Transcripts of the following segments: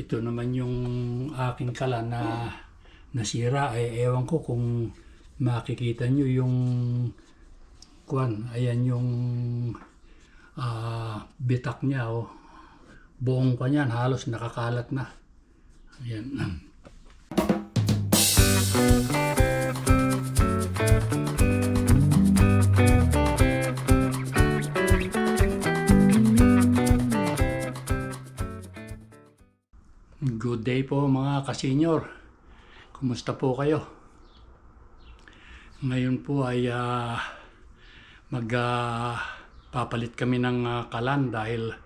ito naman yung aking kala na nasira. Eh, ewan ko kung makikita nyo yung kwan. Ayan yung ah, bitak niya. Oh. Buong pa niyan, halos nakakalat na. Ayan. Good day po mga kasenyor. Kumusta po kayo? Ngayon po ay ah, mag ah, papalit kami ng ah, kalan dahil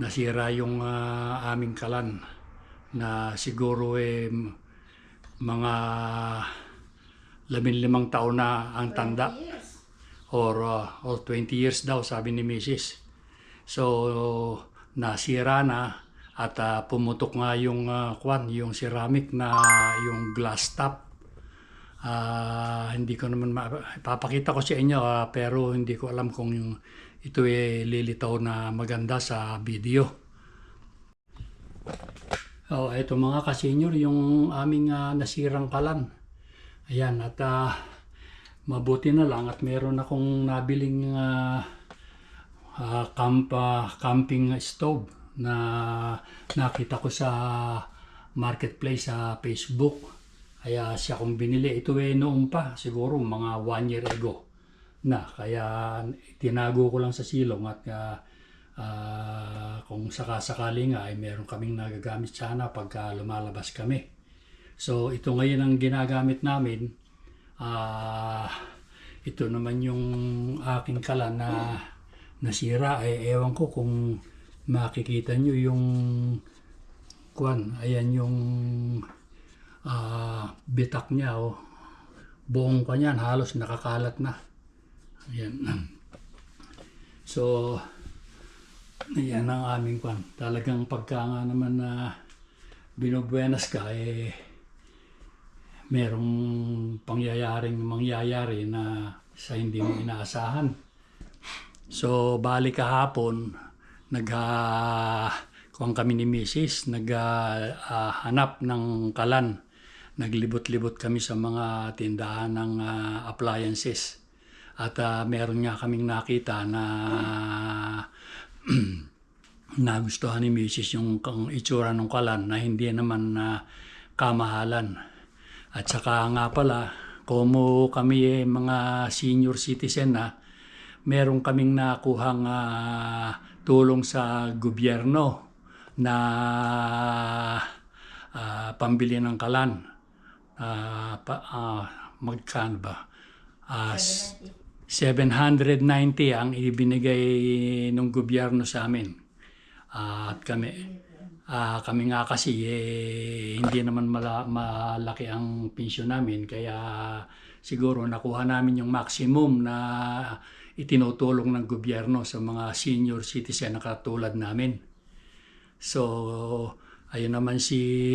nasira yung ah, aming kalan na siguro eh mga labing limang taon na ang tanda or, ah, or 20 years daw sabi ni Mrs. So nasira na at ah, pumutok nga yung ah, kwan, yung ceramic na yung glass top. Ah, hindi ko naman ma- ipapakita ko sa inyo ah, pero hindi ko alam kung yung ito ay lilitaw na maganda sa video. Oh, ito mga ka-senior, yung aming ah, nasirang kalan. Ayan, at ah, mabuti na lang at meron akong nabiling ah, ah, camp, ah, camping stove na nakita ko sa marketplace sa Facebook. Kaya siya kong binili. Ito eh noon pa, siguro mga one year ago na. Kaya tinago ko lang sa silong at ah, ah, kung sakasakali nga ay meron kaming nagagamit sana pagka lumalabas kami. So ito ngayon ang ginagamit namin. Ah, ito naman yung aking kala na nasira. Eh, ewan ko kung makikita nyo yung kwan. Ayan yung ah, bitak niya. Oh. Buong pa niyan, halos nakakalat na. Ayan. So, ayan ang aming kwan. Talagang pagka nga naman na binubuenas ka, eh, merong pangyayaring mangyayari na sa hindi mo inaasahan. So, bali kahapon, nag kuwang kami ni Mrs. naghanap ng kalan. Naglibot-libot kami sa mga tindahan ng ah, appliances. At ah, meron nga kaming nakita na nagustuhan ni Mrs. yung itsura ng kalan na hindi naman na kamahalan. At saka nga pala, como kami eh, mga senior citizen na, meron kaming nakuhang ah, tulong sa gobyerno na ah, pambili ng kalan. Ah, pa, ah, magkano ba? S- 790 ang ibinigay ng gobyerno sa amin. Ah, at kami, ah, kami nga kasi eh, hindi naman mala, malaki ang pensyon namin kaya siguro nakuha namin yung maximum na itinutulong ng gobyerno sa mga senior citizen na katulad namin. So, ayun naman si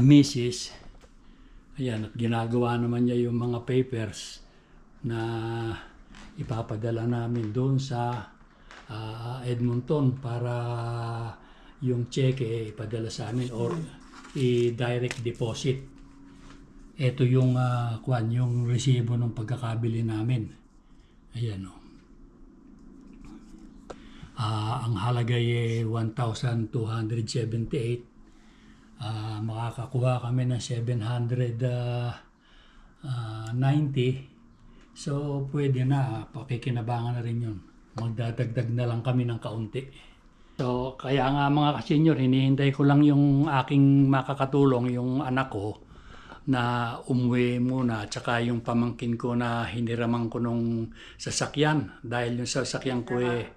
Mrs. Ayan, at ginagawa naman niya yung mga papers na ipapadala namin doon sa ah, Edmonton para yung cheque ipadala sa amin or i-direct deposit. Ito yung ah, kwan, yung resibo ng pagkakabili namin. Ayan o. Ah, ang halaga ay 1,278. Ah, makakakuha kami ng 790. So, pwede na. Pakikinabangan na rin yun. Magdadagdag na lang kami ng kaunti. So, kaya nga mga kasenyor, hinihintay ko lang yung aking makakatulong, yung anak ko, na umuwi muna. Tsaka yung pamangkin ko na hiniraman ko nung sasakyan. Dahil yung sasakyan ko eh,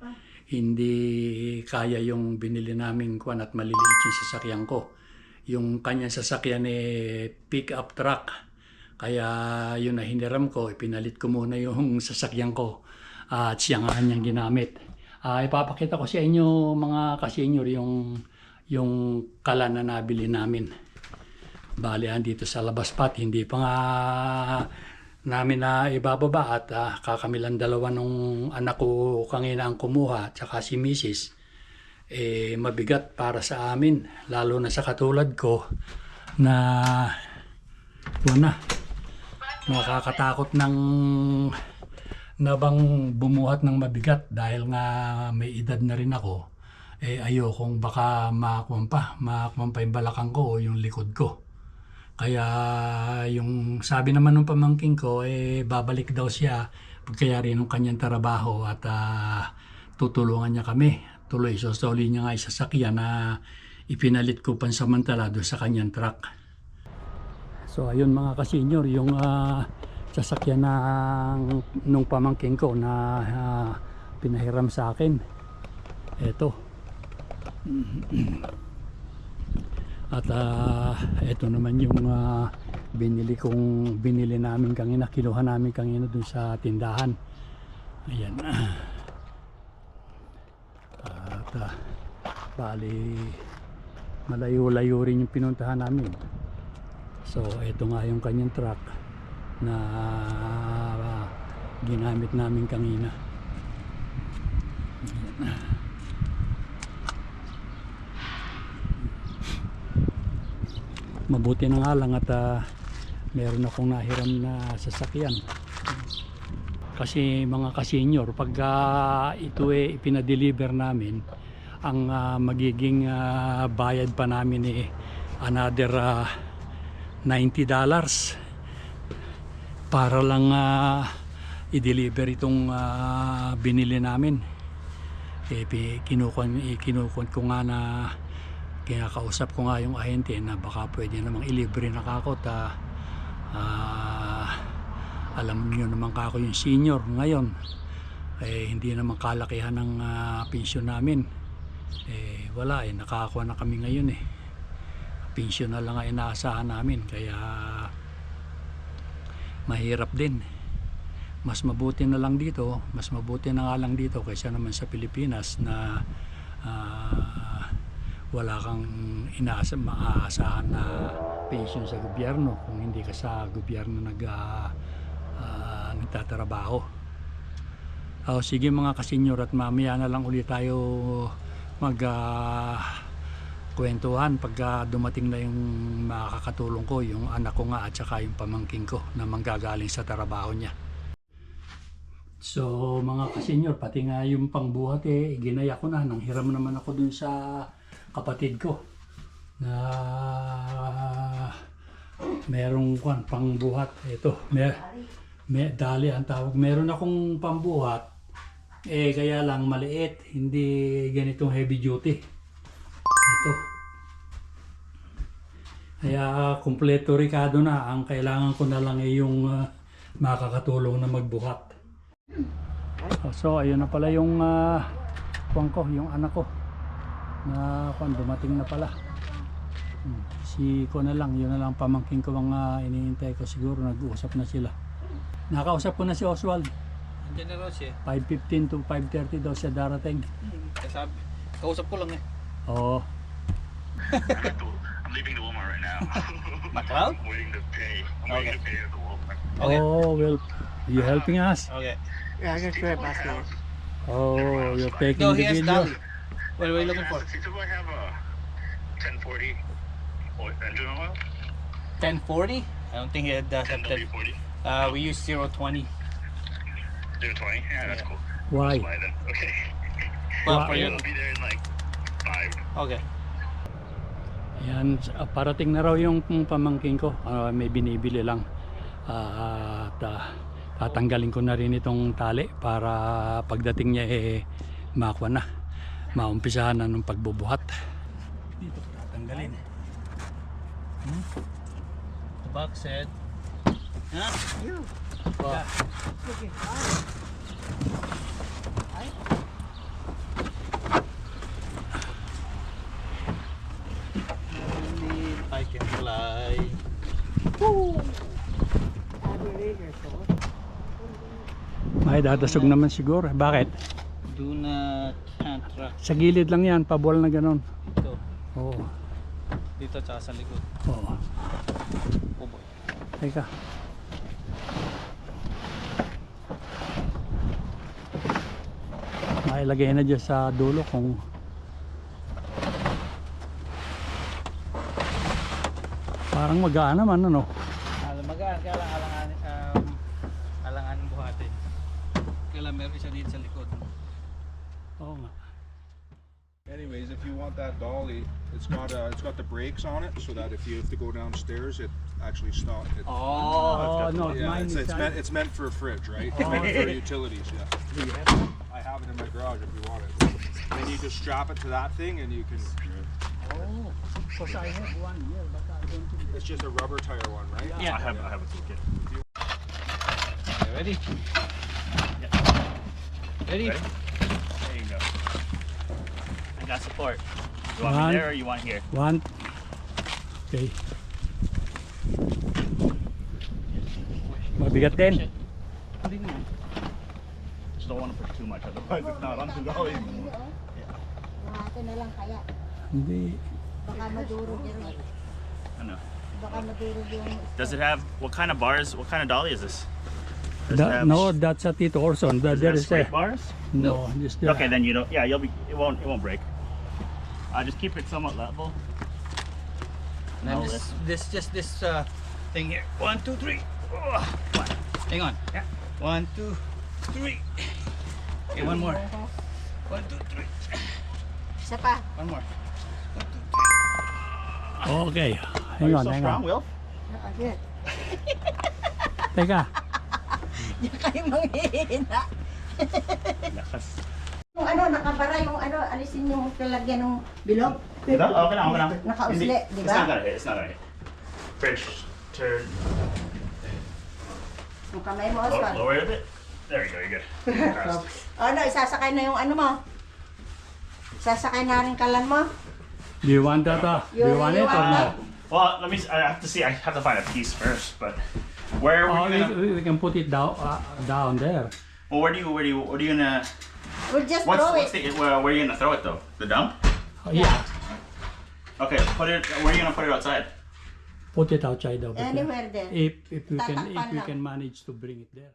hindi kaya yung binili namin kwan at maliliit yung sasakyan ko. Yung kanyang sasakyan eh, pick-up truck. Kaya yun na hiniram ko, ipinalit ko muna yung sasakyan ko at siya nga niyang ginamit. Ah, ipapakita ko sa inyo mga kasenyor yung yung kala na nabili namin. Bali, dito sa labas pat, hindi pa nga namin na ibababa at ah, kakamilang dalawa nung anak ko kanina ang kumuha, tsaka si Mrs. eh mabigat para sa amin lalo na sa katulad ko na wala nakakatakot ng na bang bumuhat ng mabigat dahil nga may edad na rin ako eh ayokong baka makakuan pa makakuan yung balakang ko o yung likod ko kaya yung sabi naman ng pamangking ko eh babalik daw siya pagkayari ng kanyang trabaho at ah, tutulungan niya kami tuloy sosoli niya nga yung sasakyan na ipinalit ko pansamantala doon sa kanyang truck So ayun mga kasenyor, yung ah, sasakyan ng nung pamangking ko na ah, pinahiram sa akin. Ito. At ah, ito naman yung ah, binili kong binili namin kanina, kinuha namin kanina dun sa tindahan. Ayan. At ah, bali malayo-layo rin yung pinuntahan namin. So, ito nga yung kanyang truck na ah, ginamit namin kanina. Mabuti na nga lang at ah, meron akong nahiram na sasakyan. Kasi mga kasenyor, pag ah, ito eh ipinadeliver namin, ang ah, magiging ah, bayad pa namin eh another ah, 90 dollars para lang ah, i-deliver itong ah, binili namin eh kinukuhan eh, kinukuhan ko nga na kinakausap ko nga yung ahente na baka pwede namang ilibre na kako ta. Ah, alam niyo naman kako yung senior ngayon. Eh hindi naman kalakihan ng ah, pensyon namin. Eh wala eh nakakuha na kami ngayon eh. Pensyon na lang ang inaasahan namin kaya mahirap din. Mas mabuti na lang dito mas mabuti na nga lang dito kaysa naman sa Pilipinas na ah, wala kang inaasa maaasahan na pensyon sa gobyerno kung hindi ka sa gobyerno nag ah, ah, nagtatrabaho oh, sige mga kasenyor at mamaya na lang ulit tayo mag ah, kwentuhan pagka dumating na yung makakatulong ko, yung anak ko nga at saka yung pamangking ko na manggagaling sa trabaho niya. So mga kasenyor, pati nga yung pangbuhat eh, ginaya ko na. Nang hiram naman ako dun sa kapatid ko na merong kwan, pangbuhat. Ito, may, may, dali ang tawag. Meron akong pambuhat, eh kaya lang maliit, hindi ganitong heavy duty. Ito. Kaya kumpleto Ricardo na. Ang kailangan ko na lang ay yung ah, makakatulong na magbuhat. So ayun na pala yung uh, ko, yung anak ko. Na kuwan, dumating na pala. Hmm, Si ko na lang, yun na lang pamangking ko mga iniintay ko siguro nag-uusap na sila. Nakausap ko na si Oswald. Andiyan na raw siya. 5.15 to 5.30 daw siya darating. Kasabi, kausap ko lang eh. Oo. I'm leaving the Walmart right now. McLeod? I'm waiting to pay. I'm waiting Okay. to pay at the Walmart. Okay. Oh, well, you helping us? Okay. Yeah, I can grab back now. Oh, you're taking No, the he has video. Dolly. What are we looking for? He said, "Do I have a 1040 oil, engine oil? 1040? I don't think it does have 10. 10W40? Uh, we use 020. 020? Yeah, that's cool. Why? Fly then. Okay. Well, Wow. for you. I'll be there in like five. Okay. Yan, ah, parating na raw yung pamangking ko. Ah, may binibili lang. Ah, at ah, tatanggalin ko na rin itong tali para pagdating niya eh makuha na. Maumpisahan na ng pagbubuhat. Dito tatanggalin. The box said. Huh? You. Well, Looking fine. only I can fly. I believe you're so. May dadasog naman siguro. Bakit? Sa gilid lang yan, pabol na ganun. Dito. Oo. Dito tsaka sa likod. Oo. Puboy. Teka. Mailagay na dyan sa dulo kung parang magaan naman ano. Anyways, if you want that dolly, it's got uh, it's got the brakes on it, so that if you have to go downstairs, it actually stops. It, Oh, no, yeah, mine it's, is it's meant it's meant for a fridge, right? It's meant for utilities. Yeah, I have it in my garage if you want it. Then you just strap it to that thing, and you can. Oh, because I have one here, but I don't think It's just a rubber tire one, right? Yeah. I have I have a toolkit. Okay, ready? Ready? Ready? There you go. I got support. You want One. me there or you want here? One. Okay. Mabigat din. Hindi naman. Just don't want to push too much, otherwise it's not on the dolly. Ate na lang kaya. Hindi. Baka madurog yun. I know. Baka madurog yung... Does it have what kind of bars? What kind of dolly is this? That, no, that's a Tito Orson. That, does it have is a, bars? no, just the, Okay, then you don't. Yeah, you'll be. It won't. It won't break. Uh, just keep it somewhat level. Now Oh, this, this, just this uh, thing here. One, two, three. Oh, one. Hang on. Yeah. One, two, three. Okay, one more. One, two, three. Isa pa. One more. Okay. Are Hang you on, so hang strong, on. Will? Agad. Teka. Diyan kayo manghihina. Lakas. Yung ano, nakabara yung ano, alisin yung talagyan ng bilog. Ito? Okay lang, okay lang. Nakausli, Hindi. di It's not ba? gonna hit. It's not gonna hit. Fridge, turn. Yung kamay mo, Lower, Oscar. lower it a bit. There you go. You're good. Pressed. Ano, isasakay na yung ano mo. Sasakay na rin kalan mo. Do you want that? Uh, do you You want it or want no? that? Well, let me. s- I have to see. I have to find a piece first. But where Oh, are we gonna? we, we can put it down uh, down there. Well, where do you? Where do you? What are you gonna? We'll just What's, throw what's it. the? Where, where are you gonna throw it though? The dump? Oh, yeah. Okay. Put it. Where are you gonna put it outside? Put it outside over there. Anywhere there. If if you can if Tatakpan you lang. can manage to bring it there.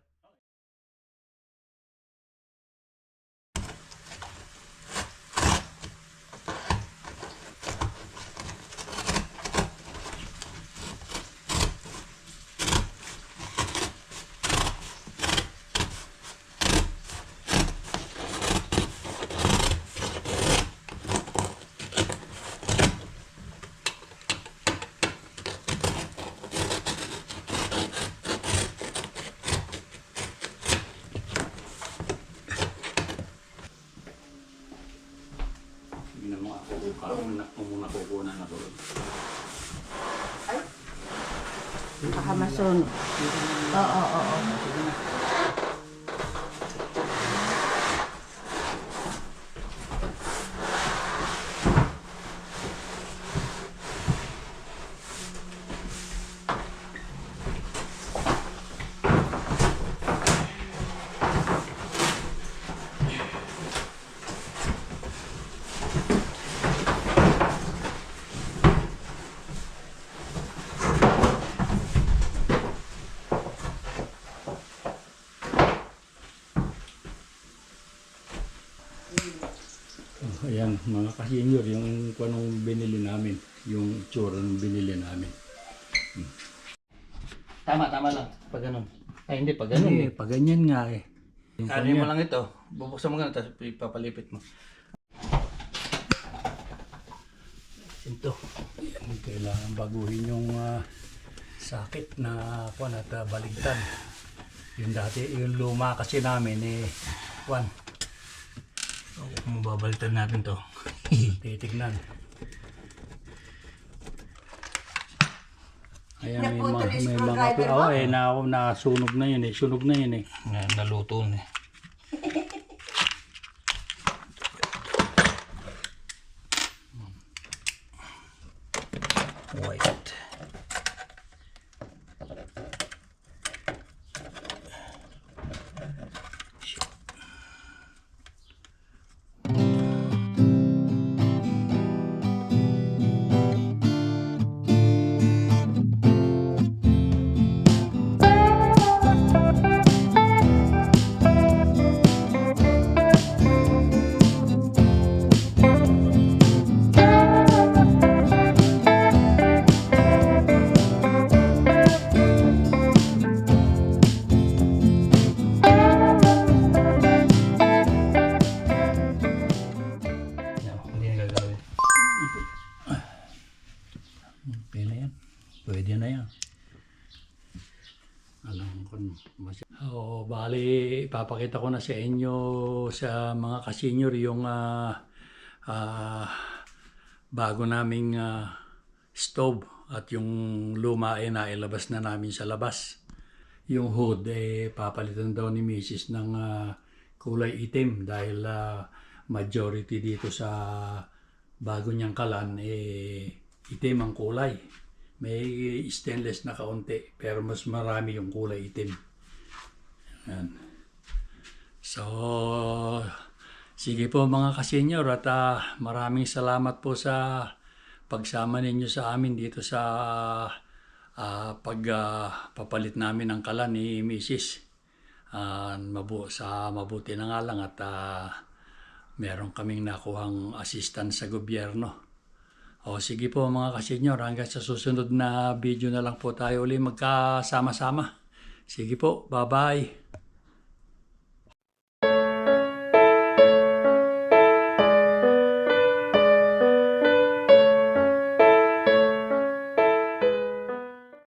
Na mo ako. Parang muna kukunan ako. Baka masunog. Oo, oo, oo. Oh, ayan, mga ka-senior, yung kung anong binili namin, yung tsura ng binili namin. Tama, tama lang. Pag ganun. Ay, hindi, pag ganun. Hindi, eh. pag ganyan nga eh. Kanya- mo lang ito. Bubuksan mo ganun, tapos ipapalipit mo. Ito. Kailangan baguhin yung ah, sakit na kwan at ah, baligtad. Yung dati, yung luma kasi namin eh, kwan. Babaliktad natin to, titignan. Ayan, may, yung may mga, mo? oh, eh, na, nasunog na yun eh, sunog na yun eh. Na, naluto na. eh. White. Bali, ipapakita ko na sa inyo sa mga kasenyor yung ah, ah, bago naming ah, stove at yung luma ay nailabas na namin sa labas. Yung hood eh papalitan daw ni Mrs. ng ah, kulay itim dahil ah, majority dito sa bago niyang kalan eh itim ang kulay. May stainless na kaunti pero mas marami yung kulay itim. Yan. So, sige po mga kasenyor at ah, maraming salamat po sa pagsama ninyo sa amin dito sa ah, pagpapalit namin ng kalan ni Mrs. Ah, mabu sa mabuti na nga lang at ah, meron kaming nakuhang assistance sa gobyerno. O sige po mga kasenyor, hanggang sa susunod na video na lang po tayo uli magkasama-sama. Sige po, bye-bye.